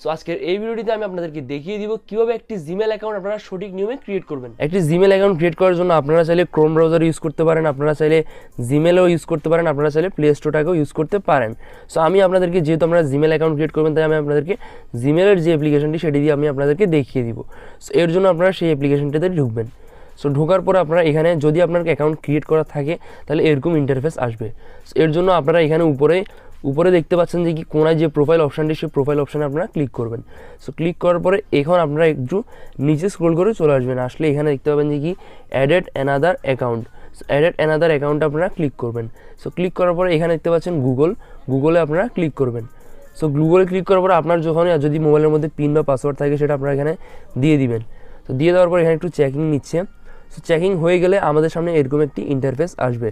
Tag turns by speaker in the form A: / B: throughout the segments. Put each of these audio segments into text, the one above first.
A: So আজকের এই ভিডিওটিতে আমি আপনাদেরকে দেখিয়ে দিব কীভাবে একটি জিমেল অ্যাকাউন্ট আপনারা সঠিক নিয়মে ক্রিয়েট করবেন। একটি জিমেল অ্যাকাউন্ট ক্রিয়েট করার জন্য আপনারা চাইলে ক্রোম ব্রাউজার ইউজ করতে পারেন, আপনারা চাইলে জিমেলও ইউজ করতে পারেন, আপনারা চাইলে প্লে স্টোরটাকেও ইউজ করতে পারেন। সো আমি আপনাদেরকে যেহেতু আমরা জিমেল অ্যাকাউন্ট ক্রিয়েট করবেন, তাই আমি আপনাদেরকে জিমেলের যে অ্যাপ্লিকেশনটি সেটি দিয়ে আমি আপনাদেরকে দেখিয়ে দিব। সো এর জন্য আপনারা সেই অ্যাপ্লিকেশনটাতে ঢুকবেন। সো ঢোকার পর আপনারা এখানে যদি আপনার অ্যাকাউন্ট ক্রিয়েট করা থাকে, তাহলে এরকম ইন্টারফেস আসবে। এর জন্য আপনারা এখানে উপরে উপরে দেখতে পাচ্ছেন যে কি কোনায় যে প্রোফাইল অপশানটি সেই প্রোফাইল অপশানে আপনারা ক্লিক করবেন। সো ক্লিক করার পরে এখন আপনারা একটু নিচে স্ক্রোল করে চলে আসবেন। আসলে এখানে দেখতে পাবেন যে কি added another account so added another account আপনারা ক্লিক করবেন। সো ক্লিক করার পরে এখানে দেখতে পাচ্ছেন গুগল গুগলে আপনারা ক্লিক করবেন। সো গুগলে ক্লিক করার পর আপনার যখন যদি মোবাইলের মধ্যে পিন বা পাসওয়ার্ড থাকে, সেটা আপনারা এখানে দিয়ে দিবেন। তো দিয়ে দেওয়ার পর এখানে একটু চেকিং নিচ্ছে। সো চেকিং হয়ে গেলে আমাদের সামনে এরকম একটি ইন্টারফেস আসবে।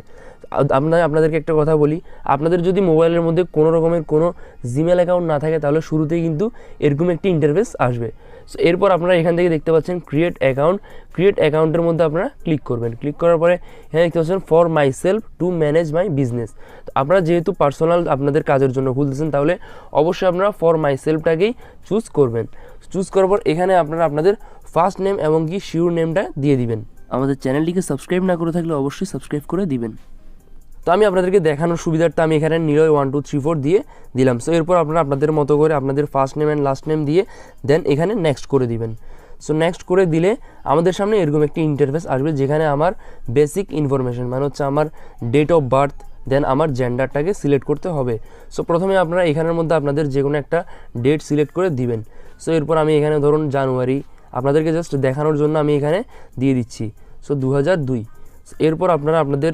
A: আপনার আপনাদেরকে একটা কথা বলি, আপনাদের যদি মোবাইলের মধ্যে কোনো রকমের কোনো জিমেল অ্যাকাউন্ট না থাকে, তাহলে শুরুতেই কিন্তু এরকম একটি ইন্টারফেস আসবে। সো এরপর আপনারা এখান থেকে দেখতে পাচ্ছেন ক্রিয়েট অ্যাকাউন্ট ক্রিয়েট অ্যাকাউন্টের মধ্যে আপনারা ক্লিক করবেন। ক্লিক করার পরে এখানে দেখতে পাচ্ছেন for myself to manage my business তো আপনারা যেহেতু পার্সোনাল আপনাদের কাজের জন্য খুলতেছেন, তাহলে অবশ্যই আপনারা ফর মাই সেলফটাকেই চুজ করবেন। চুজ করার পর এখানে আপনারা আপনাদের ফার্স্ট নেম এবং কি শিওর নেমটা দিয়ে দিবেন। আমাদের চ্যানেলটিকে সাবস্ক্রাইব না করে থাকলে অবশ্যই সাবস্ক্রাইব করে দিবেন। তো আমি আপনাদেরকে দেখানোর সুবিধার্থে আমি এখানে Niloy one two three four দিয়ে দিলাম। সো এরপর আপনারা আপনাদের মতো করে আপনাদের first name and last name দিয়ে দেন এখানে নেক্সট করে দিবেন। সো নেক্সট করে দিলে আমাদের সামনে এরকম একটি ইন্টারফেস আসবে যেখানে আমার বেসিক ইনফরমেশন মানে হচ্ছে আমার ডেট অফ বার্থ দেন আমার জেন্ডারটাকে সিলেক্ট করতে হবে। সো প্রথমে আপনারা এখানের মধ্যে আপনাদের যে কোনো একটা ডেট সিলেক্ট করে দিবেন। সো এরপর আমি এখানে ধরুন জানুয়ারি আপনাদেরকে জাস্ট দেখানোর জন্য আমি এখানে দিয়ে দিচ্ছি। সো দু হাজার দুই। এরপর আপনারা আপনাদের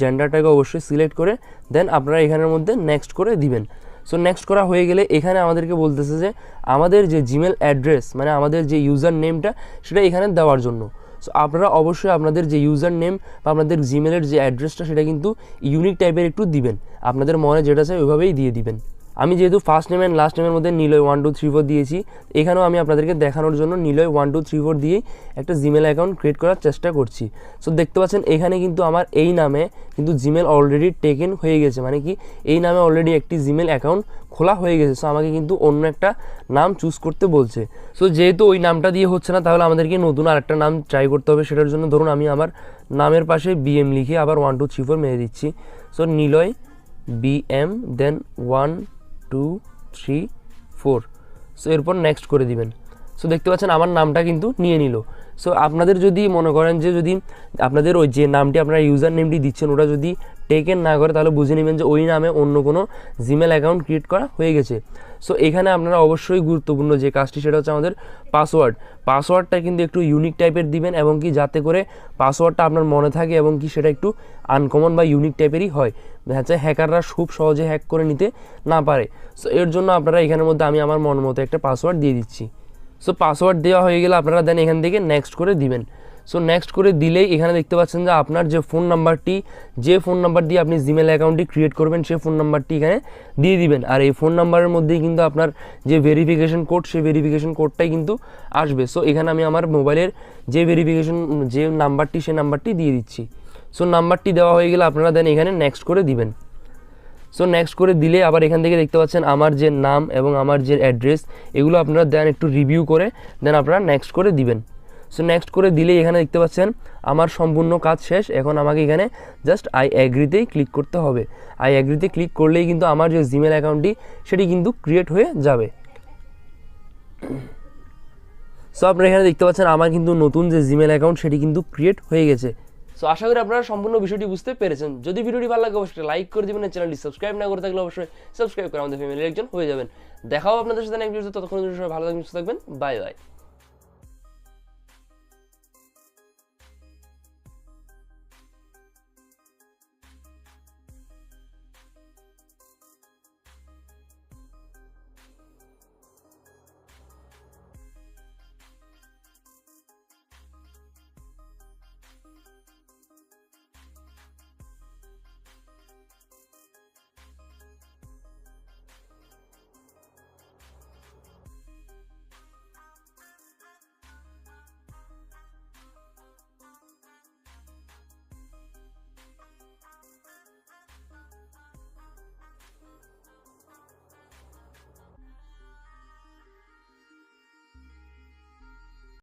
A: জেন্ডারটাকে অবশ্যই সিলেক্ট করে দেন আপনারা এখানের মধ্যে নেক্সট করে দিবেন। সো নেক্সট করা হয়ে গেলে এখানে আমাদেরকে বলতেছে যে, আমাদের যে জিমেল অ্যাড্রেস মানে আমাদের যে ইউজার নেমটা সেটা এখানে দেওয়ার জন্য। সো আপনারা অবশ্যই আপনাদের যে ইউজার নেম বা আপনাদের জিমেলের যে অ্যাড্রেসটা সেটা কিন্তু ইউনিক টাইপের একটু দিবেন। আপনাদের মনে যেটা চাই ওইভাবেই দিয়ে দিবেন। আমি যেহেতু ফার্স্ট নেম অ্যান্ড লাস্ট নেমের মধ্যে Niloy one two three four দিয়েছি, এখানেও আমি আপনাদেরকে দেখানোর জন্য Niloy one two three four দিয়েই একটা জিমেল অ্যাকাউন্ট ক্রিয়েট করার চেষ্টা করছি। সো দেখতে পাচ্ছেন, এখানে কিন্তু আমার এই নামে কিন্তু জিমেল অলরেডি টেকেন হয়ে গেছে। মানে কি, এই নামে অলরেডি একটি জিমেল অ্যাকাউন্ট খোলা হয়ে গেছে। সো আমাকে কিন্তু অন্য একটা নাম চুজ করতে বলছে। সো যেহেতু ওই নামটা দিয়ে হচ্ছে না, তাহলে আমাদেরকে নতুন আরেকটা নাম ট্রাই করতে হবে। সেটার জন্য ধরুন, আমি আমার নামের পাশে বিএম লিখে আবার ওয়ান টু থ্রি ফোর মেরে দিচ্ছি। So Niloy BM then one two three four. So এরপর নেক্সট করে দিবেন। সো দেখতে পাচ্ছেন আমার নামটা কিন্তু নিয়ে নিল। সো আপনাদের যদি মনে করেন যে যদি আপনাদের ওই যে নামটি আপনারা ইউজার নেমটি দিচ্ছেন, ওটা যদি টেকেন না করে তাহলে বুঝে নেবেন যে ওই নামে অন্য কোনো জিমেল অ্যাকাউন্ট ক্রিয়েট করা হয়ে গেছে। সো এখানে আপনারা অবশ্যই গুরুত্বপূর্ণ যে কাজটি, সেটা হচ্ছে আমাদের পাসওয়ার্ড পাসওয়ার্ডটা কিন্তু একটু ইউনিক টাইপের দিবেন এবং কি যাতে করে পাসওয়ার্ডটা আপনার মনে থাকে এবং কি সেটা একটু আনকমন বা ইউনিক টাইপেরই হয়। হচ্ছে হ্যাকাররা খুব সহজে হ্যাক করে নিতে না পারে। সো এর জন্য আপনারা এখানের মধ্যে আমি আমার মন মতো একটা পাসওয়ার্ড দিয়ে দিচ্ছি। সো পাসওয়ার্ড দেওয়া হয়ে গেলে আপনারা দেন এখান থেকে নেক্সট করে দিবেন। সো নেক্সট করে দিলেই এখানে দেখতে পাচ্ছেন যে আপনার যে ফোন নাম্বারটি যে ফোন নাম্বার দিয়ে আপনি জিমেল অ্যাকাউন্টটি ক্রিয়েট করবেন, সেই ফোন নাম্বারটি এখানে দিয়ে দিবেন। আর এই ফোন নাম্বারের মধ্যেই কিন্তু আপনার যে ভেরিফিকেশন কোড সেই ভেরিফিকেশন কোডটাই কিন্তু আসবে। সো এখানে আমি আমার মোবাইলের যে ভেরিফিকেশন যে নাম্বারটি সেই নাম্বারটি দিয়ে দিচ্ছি। সো নাম্বারটি দেওয়া হয়ে গেলে আপনারা দেন এখানে নেক্সট করে দিবেন। সো নেক্সট করে দিলে আবার এখান থেকে দেখতে পাচ্ছেন আমার যে নাম এবং আমার যে অ্যাড্রেস এগুলো আপনারা দেন একটু রিভিউ করে দেন আপনারা নেক্সট করে দিবেন। সো নেক্সট করে দিলেই এখানে দেখতে পাচ্ছেন, আমার সম্পূর্ণ কাজ শেষ। এখন আমাকে এখানে জাস্ট আই অ্যাগ্রিতেই ক্লিক করতে হবে। আই অ্যাগ্রিতে ক্লিক করলেই কিন্তু আমার যে জিমেল অ্যাকাউন্টটি সেটি কিন্তু ক্রিয়েট হয়ে যাবে। সো আপনারা এখানে দেখতে পাচ্ছেন, আমার কিন্তু নতুন যে জিমেল অ্যাকাউন্ট সেটি কিন্তু ক্রিয়েট হয়ে গেছে। সো আশা করি আপনারা সম্পূর্ণ বিষয়টি বুঝতে পেরেছেন। যদি ভিডিওটি ভালো লাগে, অবশ্যই লাইক করে দিবেন। চ্যানেলটি সাবস্ক্রাইব না করে থাকলে অবশ্যই সাবস্ক্রাইব করে আমাদের ফ্যামিলির একজন হয়ে যাবেন। দেখাও আপনাদের সাথে ততক্ষণ সবাই ভালো থাকবেন, সুস্থ থাকবেন। Bye bye